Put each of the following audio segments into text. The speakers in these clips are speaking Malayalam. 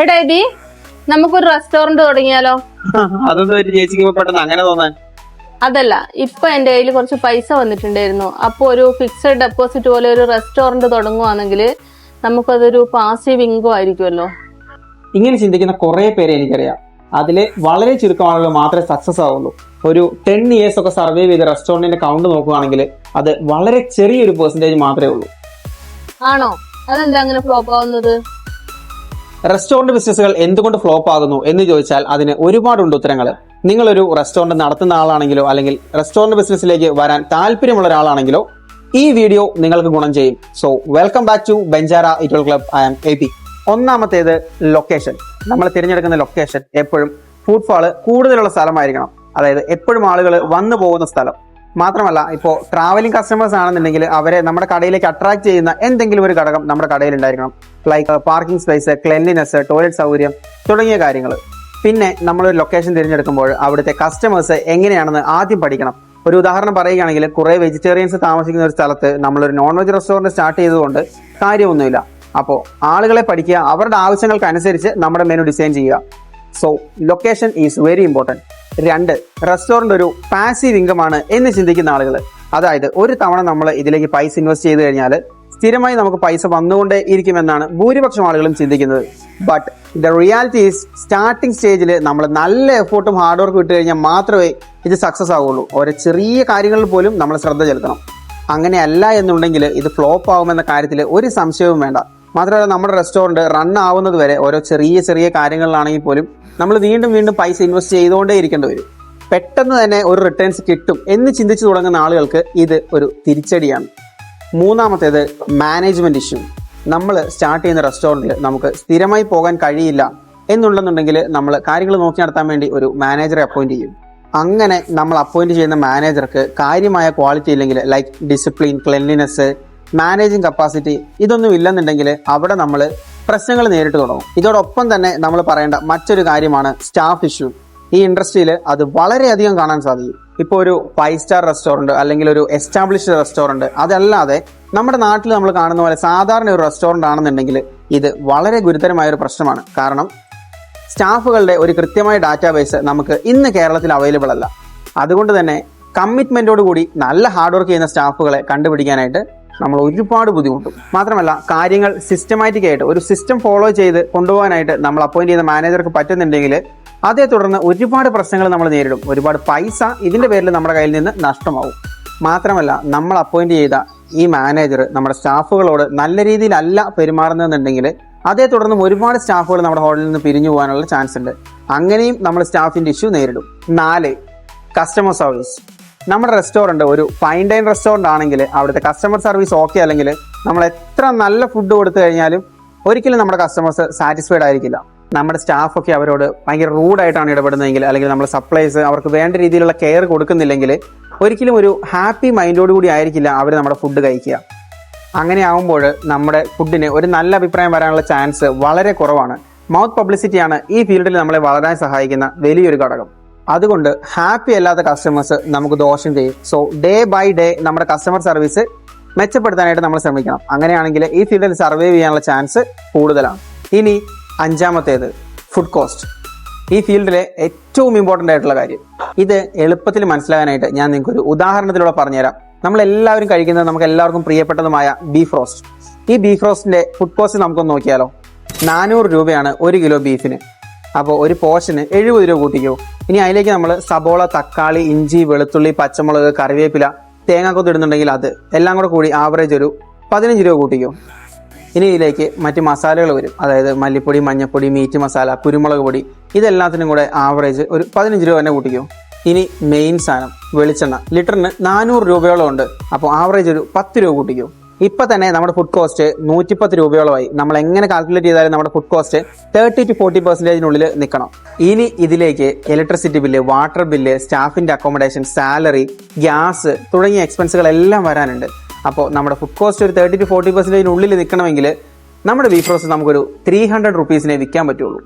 എടാ എബി നമുക്കൊരു റെസ്റ്റോറന്റ് തുടങ്ങിയാലോ? അതൊന്നും ഒരു ചേച്ചിക്ക് പെട്ടെന്ന് അങ്ങനെ തോന്നാൻ? അതല്ല ഇപ്പൊ എന്റെ കയ്യിൽ കുറച്ച് പൈസ വന്നിട്ടുണ്ടായിരുന്നു. അപ്പൊ ഒരു ഫിക്സഡ് ഡെപ്പോസിറ്റ് പോലെ ഒരു റെസ്റ്റോറന്റ് തുടങ്ങുവാണെങ്കിൽ നമുക്കതൊരു പാസീവ് ഇൻകം ആയിരിക്കുമല്ലോ. ഇങ്ങനെ ചിന്തിക്കുന്ന കുറെ പേരെ എനിക്കറിയാം. അതിൽ വളരെ ചുരുക്കമാണല്ലോ മാത്രമേ സക്സസ് ആവുള്ളൂ. ഒരു ടെൻ ഇയേഴ്സ് ഒക്കെ സർവൈവ് ചെയ്ത റെസ്റ്റോറന്റിന്റെ കൗണ്ട് നോക്കുകയാണെങ്കിൽ അത് വളരെ ചെറിയൊരു പെർസെന്റേജ് മാത്രമേ ഉള്ളൂ. ആണോ? അതെന്താ അങ്ങനെ ഫ്ലോപ്പ് ആവുന്നത്? റെസ്റ്റോറന്റ് ബിസിനസ്സുകൾ എന്തുകൊണ്ട് ഫ്ലോപ്പ് ആകുന്നു എന്ന് ചോദിച്ചാൽ അതിന് ഒരുപാടുണ്ട് ഉത്തരങ്ങൾ. നിങ്ങളൊരു റെസ്റ്റോറന്റ് നടത്തുന്ന ആളാണെങ്കിലോ അല്ലെങ്കിൽ റെസ്റ്റോറന്റ് ബിസിനസ്സിലേക്ക് വരാൻ താല്പര്യമുള്ള ഒരാളാണെങ്കിലോ ഈ വീഡിയോ നിങ്ങൾക്ക് ഗുണം ചെയ്യും. സോ വെൽക്കം ബാക്ക് ടു ബെഞ്ചാര ഇറ്റോൾ club I M A P ഒന്നാമത്തേത് ലൊക്കേഷൻ നമ്മൾ തിരഞ്ഞെടുക്കുന്ന ലൊക്കേഷൻ എപ്പോഴും ഫുട്ഫാൾ കൂടുതലുള്ള സ്ഥലമായിരിക്കണം. അതായത് എപ്പോഴും ആളുകൾ വന്നു പോകുന്ന സ്ഥലം. മാത്രമല്ല ഇപ്പോൾ ട്രാവലിംഗ് കസ്റ്റമേഴ്സ് ആണെന്നുണ്ടെങ്കിൽ അവരെ നമ്മുടെ കടയിലേക്ക് അട്രാക്ട് ചെയ്യുന്ന എന്തെങ്കിലും ഒരു ഘടകം നമ്മുടെ കടയിൽ ഉണ്ടായിരിക്കണം. Like parking space cleanliness toilet സൗകര്യം തുടങ്ങിയ കാര്യങ്ങൾ. പിന്നെ നമ്മളൊരു ലൊക്കേഷൻ തിരഞ്ഞെടുക്കുമ്പോൾ അവിടുത്തെ കസ്റ്റമേഴ്സ് എങ്ങനെയാണെന്ന് ആദ്യം പഠിക്കണം. ഒരു ഉദാഹരണം പറയുകയാണെങ്കിൽ കുറേ വെജിറ്റേറിയൻസ് താമസിക്കുന്ന ഒരു സ്ഥലത്ത് നമ്മളൊരു നോൺ വെജ് റെസ്റ്റോറന്റ് സ്റ്റാർട്ട് ചെയ്തതുകൊണ്ട് കാര്യമൊന്നുമില്ല. അപ്പോൾ ആളുകളെ പഠിക്കുക അവരുടെ ആവശ്യങ്ങൾക്ക് അനുസരിച്ച് നമ്മുടെ മെനു ഡിസൈൻ ചെയ്യുക. So location is very important രണ്ട് റെസ്റ്റോറന്റ് ഒരു പാസീവ് ഇൻകം ആണ് എന്ന് ചിന്തിക്കുന്ന ആളുകൾ. അതായത് ഒരു തവണ നമ്മൾ ഇതിലേക്ക് പൈസ ഇൻവെസ്റ്റ് ചെയ്ത് കഴിഞ്ഞാൽ സ്ഥിരമായി നമുക്ക് പൈസ വന്നുകൊണ്ടേ ഇരിക്കുമെന്നാണ് ഭൂരിപക്ഷം ആളുകളും ചിന്തിക്കുന്നത്. But the reality is starting സ്റ്റേജിൽ നമ്മൾ നല്ല എഫോർട്ടും ഹാർഡ് വർക്കും ഇട്ട് കഴിഞ്ഞാൽ മാത്രമേ ഇത് സക്സസ് ആവുള്ളൂ. ഓരോ ചെറിയ കാര്യങ്ങളിൽ പോലും നമ്മൾ ശ്രദ്ധ ചെലുത്തണം. അങ്ങനെയല്ല എന്നുണ്ടെങ്കിൽ ഇത് ഫ്ലോപ്പ് ആവുമെന്ന കാര്യത്തിൽ ഒരു സംശയവും വേണ്ട. മാത്രമല്ല നമ്മുടെ റെസ്റ്റോറന്റ് റൺ ആവുന്നത് വരെ ഓരോ ചെറിയ ചെറിയ കാര്യങ്ങളിലാണെങ്കിൽ പോലും നമ്മൾ വീണ്ടും വീണ്ടും പൈസ ഇൻവെസ്റ്റ് ചെയ്തുകൊണ്ടേ ഇരിക്കേണ്ടി വരും. പെട്ടെന്ന് തന്നെ ഒരു റിട്ടേൺസ് കിട്ടും എന്ന് ചിന്തിച്ചു തുടങ്ങുന്ന ആളുകൾക്ക് ഇത് ഒരു തിരിച്ചടിയാണ്. മൂന്നാമത്തേത് മാനേജ്മെന്റ് ഇഷ്യൂ നമ്മൾ സ്റ്റാർട്ട് ചെയ്യുന്ന റെസ്റ്റോറന്റിൽ നമുക്ക് സ്ഥിരമായി പോകാൻ കഴിയില്ല എന്നുണ്ടെന്നുണ്ടെങ്കിൽ നമ്മൾ കാര്യങ്ങൾ നോക്കി നടത്താൻ വേണ്ടി ഒരു മാനേജറെ അപ്പോയിന്റ് ചെയ്യും. അങ്ങനെ നമ്മൾ അപ്പോയിന്റ് ചെയ്യുന്ന മാനേജർക്ക് കാര്യമായ ക്വാളിറ്റി ഇല്ലെങ്കിൽ like discipline cleanliness managing capacity ഇതൊന്നും ഇല്ലെന്നുണ്ടെങ്കിൽ അവിടെ നമ്മൾ പ്രശ്നങ്ങൾ നേരിട്ട് തുടങ്ങും. ഇതോടൊപ്പം തന്നെ നമ്മൾ പറയേണ്ട മറ്റൊരു കാര്യമാണ് സ്റ്റാഫ് ഇഷ്യൂ ഈ ഇൻഡസ്ട്രിയിൽ അത് വളരെയധികം കാണാൻ സാധിക്കും. ഇപ്പോൾ ഒരു ഫൈവ് സ്റ്റാർ റെസ്റ്റോറന്റ് അല്ലെങ്കിൽ ഒരു എസ്റ്റാബ്ലിഷ്ഡ് റെസ്റ്റോറന്റ് അതല്ലാതെ നമ്മുടെ നാട്ടിൽ നമ്മൾ കാണുന്ന പോലെ സാധാരണ ഒരു റെസ്റ്റോറന്റ് ആണെന്നുണ്ടെങ്കിൽ ഇത് വളരെ ഗുരുതരമായ ഒരു പ്രശ്നമാണ്. കാരണം സ്റ്റാഫുകളുടെ ഒരു കൃത്യമായ ഡാറ്റാബേസ് നമുക്ക് ഇന്ന് കേരളത്തിൽ അവൈലബിൾ അല്ല. അതുകൊണ്ട് തന്നെ കമ്മിറ്റ്മെന്റോട് കൂടി നല്ല ഹാർഡ് വർക്ക് ചെയ്യുന്ന സ്റ്റാഫുകളെ കണ്ടുപിടിക്കാനായിട്ട് നമ്മൾ ഒരുപാട് ബുദ്ധിമുട്ടും. മാത്രമല്ല കാര്യങ്ങൾ സിസ്റ്റമാറ്റിക് ആയിട്ട് ഒരു സിസ്റ്റം ഫോളോ ചെയ്ത് കൊണ്ടുപോകാനായിട്ട് നമ്മൾ അപ്പോയിന്റ് ചെയ്യുന്ന മാനേജർക്ക് പറ്റുന്നുണ്ടെങ്കിൽ അതേ തുടർന്ന് ഒരുപാട് പ്രശ്നങ്ങൾ നമ്മൾ നേരിടും. ഒരുപാട് പൈസ ഇതിന്റെ പേരിൽ നമ്മുടെ കയ്യിൽ നിന്ന് നഷ്ടമാവും. മാത്രമല്ല നമ്മൾ അപ്പോയിന്റ് ചെയ്ത ഈ മാനേജർ നമ്മുടെ സ്റ്റാഫുകളോട് നല്ല രീതിയിലല്ല പെരുമാറുന്നതെന്നുണ്ടെങ്കിൽ അതേ തുടർന്ന് ഒരുപാട് സ്റ്റാഫുകൾ നമ്മുടെ ഹോട്ടലിൽ നിന്ന് പിരിഞ്ഞു പോകാനുള്ള ചാൻസ് ഉണ്ട്. അങ്ങനെയും നമ്മൾ സ്റ്റാഫിന്റെ ഇഷ്യൂ നേരിടും. നാല് കസ്റ്റമർ സർവീസ് നമ്മുടെ റെസ്റ്റോറന്റ് ഒരു ഫൈൻ ഡൈൻ റെസ്റ്റോറന്റ് ആണെങ്കിൽ അവിടുത്തെ കസ്റ്റമർ സർവീസ് ഓക്കെ അല്ലെങ്കിൽ നമ്മൾ എത്ര നല്ല ഫുഡ് കൊടുത്തു കഴിഞ്ഞാലും ഒരിക്കലും നമ്മുടെ കസ്റ്റമേഴ്സ് സാറ്റിസ്ഫൈഡ് ആയിരിക്കില്ല. നമ്മുടെ സ്റ്റാഫൊക്കെ അവരോട് ഭയങ്കര റൂഡായിട്ടാണ് ഇടപെടുന്നതെങ്കിൽ അല്ലെങ്കിൽ നമ്മൾ സപ്ലൈസ് അവർക്ക് വേണ്ട രീതിയിലുള്ള കെയർ കൊടുക്കുന്നില്ലെങ്കിൽ ഒരിക്കലും ഒരു ഹാപ്പി മൈൻഡോട് കൂടി ആയിരിക്കില്ല അവർ നമ്മുടെ ഫുഡ് കഴിക്കുക. അങ്ങനെ ആകുമ്പോൾ നമ്മുടെ ഫുഡിന് ഒരു നല്ല അഭിപ്രായം വരാനുള്ള ചാൻസ് വളരെ കുറവാണ്. മൗത്ത് പബ്ലിസിറ്റിയാണ് ഈ ഫീൽഡിൽ നമ്മളെ വളരാൻ സഹായിക്കുന്ന വലിയൊരു ഘടകം. അതുകൊണ്ട് ഹാപ്പി അല്ലാത്ത കസ്റ്റമേഴ്സ് നമുക്ക് ദോഷം ചെയ്യും. സോ ഡേ ബൈ ഡേ നമ്മുടെ കസ്റ്റമർ സർവീസ് മെച്ചപ്പെടുത്താനായിട്ട് നമ്മൾ ശ്രമിക്കണം. അങ്ങനെയാണെങ്കിൽ ഈ ഫീൽഡിൽ സർവൈവ് ചെയ്യാനുള്ള ചാൻസ് കൂടുതലാണ്. ഇനി അഞ്ചാമത്തേത് ഫുഡ് കോസ്റ്റ് ഈ ഫീൽഡിലെ ഏറ്റവും ഇമ്പോർട്ടന്റ് ആയിട്ടുള്ള കാര്യം. ഇത് എളുപ്പത്തിൽ മനസ്സിലാകാനായിട്ട് ഞാൻ നിങ്ങൾക്ക് ഒരു ഉദാഹരണത്തിലൂടെ പറഞ്ഞുതരാം. നമ്മൾ എല്ലാവരും കഴിക്കുന്നത് നമുക്ക് എല്ലാവർക്കും പ്രിയപ്പെട്ടതുമായ ബീഫ് റോസ്റ്റ് ഈ ബീഫ് റോസ്റ്റിന്റെ ഫുഡ് കോസ്റ്റ് നമുക്കൊന്ന് നോക്കിയാലോ? നാനൂറ് രൂപയാണ് ഒരു കിലോ ബീഫിന് അപ്പോൾ ഒരു പോർഷന് എഴുപത് രൂപ കൂട്ടിക്കോ. ഇനി അതിലേക്ക് നമ്മൾ സബോള തക്കാളി ഇഞ്ചി വെളുത്തുള്ളി പച്ചമുളക് കറിവേപ്പില തേങ്ങാക്കൊത്ത് ഇടുന്നുണ്ടെങ്കിൽ അത് എല്ലാം കൂടെ കൂടി ആവറേജ് ഒരു പതിനഞ്ച് രൂപ കൂട്ടിക്കോ. ഇനി ഇതിലേക്ക് മറ്റ് മസാലകൾ വരും. അതായത് മല്ലിപ്പൊടി മഞ്ഞൾപ്പൊടി മീറ്റ് മസാല കുരുമുളക് പൊടി ഇതെല്ലാത്തിനും കൂടെ ആവറേജ് ഒരു പതിനഞ്ച് രൂപ തന്നെ കൂട്ടിക്കോ. ഇനി മെയിൻ സാധനം വെളിച്ചെണ്ണ. ലിറ്ററിന് നാനൂറ് രൂപയോളം ഉണ്ട്. അപ്പോൾ ആവറേജ് ഒരു പത്ത് രൂപ കൂട്ടിക്കോ. ഇപ്പൊ തന്നെ നമ്മുടെ ഫുഡ് കോസ്റ്റ് നൂറ്റിപ്പത്ത് രൂപയോളമായി. നമ്മൾ എങ്ങനെ കാൽക്കുലേറ്റ് ചെയ്താലും നമ്മുടെ food cost thirty to forty പെർസെന്റേജിനുള്ളിൽ നിൽക്കണം. ഇനി ഇതിലേക്ക് ഇലക്ട്രിസിറ്റി ബില്ല് വാട്ടർ ബില്ല് സ്റ്റാഫിന്റെ അക്കോമഡേഷൻ സാലറി ഗ്യാസ് തുടങ്ങിയ എക്സ്പെൻസുകൾ എല്ലാം വരാനുണ്ട്. അപ്പോൾ നമ്മുടെ ഫുഡ് കോസ്റ്റ് ഒരു തേർട്ടി ടു ഫോർട്ടി പെർസെന്റേജിനുള്ളിൽ നിൽക്കണമെങ്കിൽ നമ്മുടെ ബീഫ് റോസ്റ്റ് നമുക്കൊരു ത്രീ ഹൺഡ്രഡ് റുപ്പീസിനെ വിൽക്കാൻ പറ്റുള്ളൂ.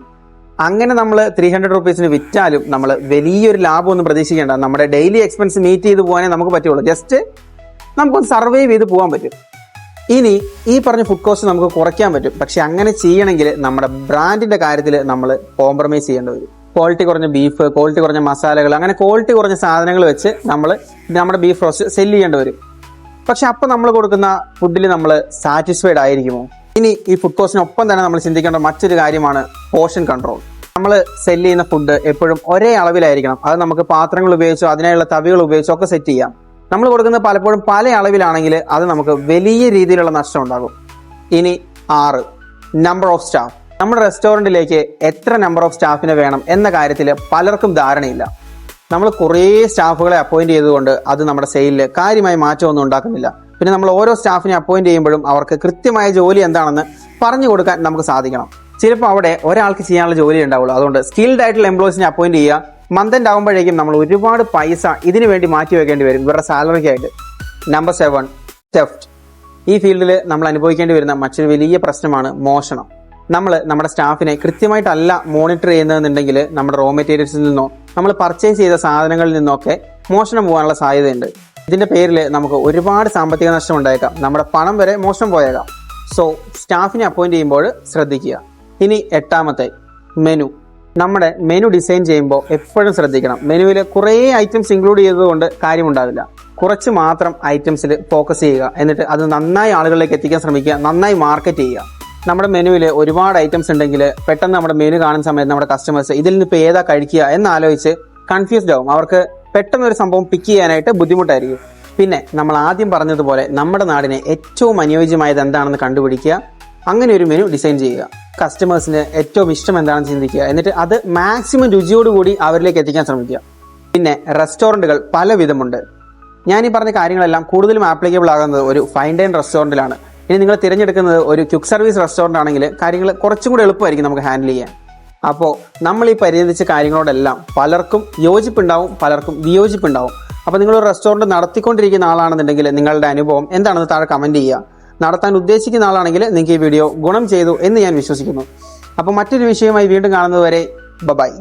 അങ്ങനെ നമ്മൾ ത്രീ ഹൺഡ്രഡ് റുപ്പീസിന് വിറ്റാലും നമ്മൾ വലിയൊരു ലാഭമൊന്നും പ്രതീക്ഷിക്കേണ്ട. നമ്മുടെ ഡെയിലി എക്സ്പെൻസ് മീറ്റ് ചെയ്ത് പോകാനേ നമുക്ക് പറ്റുള്ളൂ. ജസ്റ്റ് നമുക്കൊന്ന് സർവൈവ് ചെയ്ത് പോകാൻ പറ്റും. ഇനി ഈ പറഞ്ഞ ഫുഡ് കോസ്റ്റ് നമുക്ക് കുറയ്ക്കാൻ പറ്റും. പക്ഷെ അങ്ങനെ ചെയ്യണമെങ്കിൽ നമ്മുടെ ബ്രാൻഡിന്റെ കാര്യത്തിൽ നമ്മൾ കോംപ്രമൈസ് ചെയ്യേണ്ടി വരും. ക്വാളിറ്റി കുറഞ്ഞ ബീഫ് ക്വാളിറ്റി കുറഞ്ഞ മസാലകൾ അങ്ങനെ ക്വാളിറ്റി കുറഞ്ഞ സാധനങ്ങൾ വെച്ച് നമ്മൾ നമ്മുടെ ബീഫ് റോസ്റ്റ് സെല്ല് ചെയ്യേണ്ടി വരും. പക്ഷെ അപ്പം നമ്മൾ കൊടുക്കുന്ന ഫുഡിൽ നമ്മൾ സാറ്റിസ്ഫൈഡ് ആയിരിക്കുമോ? ഇനി ഈ ഫുഡ് കോസ്റ്റിനൊപ്പം തന്നെ നമ്മൾ ചിന്തിക്കേണ്ട മറ്റൊരു കാര്യമാണ് പോർഷൻ കൺട്രോൾ നമ്മൾ സെല്ല് ചെയ്യുന്ന ഫുഡ് എപ്പോഴും ഒരേ അളവിലായിരിക്കണം. അത് നമുക്ക് പാത്രങ്ങൾ ഉപയോഗിച്ചോ അതിനായുള്ള തവികൾ ഉപയോഗിച്ചോ ഒക്കെ സെറ്റ് ചെയ്യാം. നമ്മൾ കൊടുക്കുന്നത് പലപ്പോഴും പല അളവിലാണെങ്കിൽ അത് നമുക്ക് വലിയ രീതിയിലുള്ള നഷ്ടം ഉണ്ടാകും. ഇനി ആറ്. നമ്പർ ഓഫ് സ്റ്റാഫ് നമ്മുടെ റെസ്റ്റോറന്റിലേക്ക് എത്ര നമ്പർ ഓഫ് സ്റ്റാഫിനെ വേണം എന്ന കാര്യത്തിൽ പലർക്കും ധാരണയില്ല. നമ്മൾ കുറേ സ്റ്റാഫുകളെ അപ്പോയിന്റ് ചെയ്തുകൊണ്ട് അത് നമ്മുടെ സെയിലിൽ കാര്യമായി മാറ്റമൊന്നും ഉണ്ടാക്കുന്നില്ല. പിന്നെ നമ്മൾ ഓരോ സ്റ്റാഫിനെ അപ്പോയിന്റ് ചെയ്യുമ്പോഴും അവർക്ക് കൃത്യമായ ജോലി എന്താണെന്ന് പറഞ്ഞു കൊടുക്കാൻ നമുക്ക് സാധിക്കണം. ചിലപ്പോൾ അവിടെ ഒരാൾക്ക് ചെയ്യാനുള്ള ജോലി ഉണ്ടാവുള്ളൂ. അതുകൊണ്ട് സ്കിൽഡ് ആയിട്ടുള്ള എംപ്ലോയീസിനെ അപ്പോയിന്റ് ചെയ്യുക മന്ത് എൻഡ് ആകുമ്പോഴേക്കും നമ്മൾ ഒരുപാട് പൈസ ഇതിനു വേണ്ടി മാറ്റി വെക്കേണ്ടി വരും. ഇവരുടെ സാലറിക്കായിട്ട്. നമ്പർ സെവൻ തെഫ്റ്റ് ഈ ഫീൽഡിൽ നമ്മൾ അനുഭവിക്കേണ്ടി വരുന്ന മറ്റൊരു വലിയ പ്രശ്നമാണ് മോഷണം. നമ്മൾ നമ്മുടെ സ്റ്റാഫിനെ കൃത്യമായിട്ടല്ല മോണിറ്റർ ചെയ്യുന്നതെന്നുണ്ടെങ്കിൽ നമ്മുടെ റോ മെറ്റീരിയൽസിൽ നിന്നോ നമ്മൾ പർച്ചേസ് ചെയ്ത സാധനങ്ങളിൽ നിന്നൊക്കെ മോഷണം പോകാനുള്ള സാധ്യതയുണ്ട്. ഇതിന്റെ പേരിൽ നമുക്ക് ഒരുപാട് സാമ്പത്തിക നഷ്ടം ഉണ്ടായേക്കാം. നമ്മുടെ പണം വരെ മോശം പോയേക്കാം. സോ സ്റ്റാഫിനെ അപ്പോയിന്റ് ചെയ്യുമ്പോൾ ശ്രദ്ധിക്കുക. ഇനി എട്ടാമത്തെ മെനു നമ്മുടെ മെനു ഡിസൈൻ ചെയ്യുമ്പോൾ എപ്പോഴും ശ്രദ്ധിക്കണം. മെനുവിൽ കുറേ ഐറ്റംസ് ഇൻക്ലൂഡ് ചെയ്തതുകൊണ്ട് കാര്യമുണ്ടാവില്ല. കുറച്ച് മാത്രം ഐറ്റംസിൽ ഫോക്കസ് ചെയ്യുക. എന്നിട്ട് അത് നന്നായി ആളുകളിലേക്ക് എത്തിക്കാൻ ശ്രമിക്കുക. നന്നായി മാർക്കറ്റ് ചെയ്യുക. നമ്മുടെ മെനുവിൽ ഒരുപാട് ഐറ്റംസ് ഉണ്ടെങ്കിൽ പെട്ടെന്ന് നമ്മുടെ മെനു കാണുന്ന സമയത്ത് നമ്മുടെ കസ്റ്റമേഴ്സ് ഇതിൽ നിന്ന് ഇപ്പോൾ ഏതാ കഴിക്കുക എന്നാലോചിച്ച് കൺഫ്യൂസ്ഡ് ആവും. അവർക്ക് പെട്ടെന്ന് ഒരു സംഭവം പിക്ക് ചെയ്യാനായിട്ട് ബുദ്ധിമുട്ടായിരിക്കും. പിന്നെ നമ്മൾ ആദ്യം പറഞ്ഞതുപോലെ നമ്മുടെ നാടിനെ ഏറ്റവും അനുയോജ്യമായത് എന്താണെന്ന് കണ്ടുപിടിക്കുക. അങ്ങനെ ഒരു മെനു ഡിസൈൻ ചെയ്യുക. കസ്റ്റമേഴ്സിന് ഏറ്റവും ഇഷ്ടം എന്താണെന്ന് ചിന്തിക്കുക. എന്നിട്ട് അത് മാക്സിമം രുചിയോടുകൂടി അവരിലേക്ക് എത്തിക്കാൻ ശ്രമിക്കുക. പിന്നെ റെസ്റ്റോറന്റുകൾ പല വിധമുണ്ട് ഞാൻ ഈ പറഞ്ഞ കാര്യങ്ങളെല്ലാം കൂടുതലും ആപ്ലിക്കബിൾ ആകുന്നത് ഒരു ഫൈൻ ഡൈൻ റെസ്റ്റോറന്റിലാണ് ഇനി നിങ്ങൾ തിരഞ്ഞെടുക്കുന്നത് ഒരു ക്യുക്ക് സർവീസ് റെസ്റ്റോറന്റ് ആണെങ്കിൽ കാര്യങ്ങൾ കുറച്ചും കൂടി എളുപ്പമായിരിക്കും നമുക്ക് ഹാൻഡിൽ ചെയ്യാൻ. അപ്പോൾ നമ്മൾ ഈ പരിഹരിച്ച കാര്യങ്ങളോടെല്ലാം പലർക്കും യോജിപ്പുണ്ടാവും പലർക്കും വിയോജിപ്പുണ്ടാവും. അപ്പോൾ നിങ്ങൾ ഒരു റെസ്റ്റോറന്റ് നടത്തിക്കൊണ്ടിരിക്കുന്ന ആളാണെന്നുണ്ടെങ്കിൽ നിങ്ങളുടെ അനുഭവം എന്താണെന്ന് താഴെ കമന്റ് ചെയ്യുക. നടത്താൻ ഉദ്ദേശിക്കുന്ന ആളാണെങ്കിൽ നിങ്ങൾക്ക് ഈ വീഡിയോ ഗുണം ചെയ്തു എന്ന് ഞാൻ വിശ്വസിക്കുന്നു. അപ്പോൾ മറ്റൊരു വിഷയമായി വീണ്ടും കാണുന്നതുവരെ ബൈ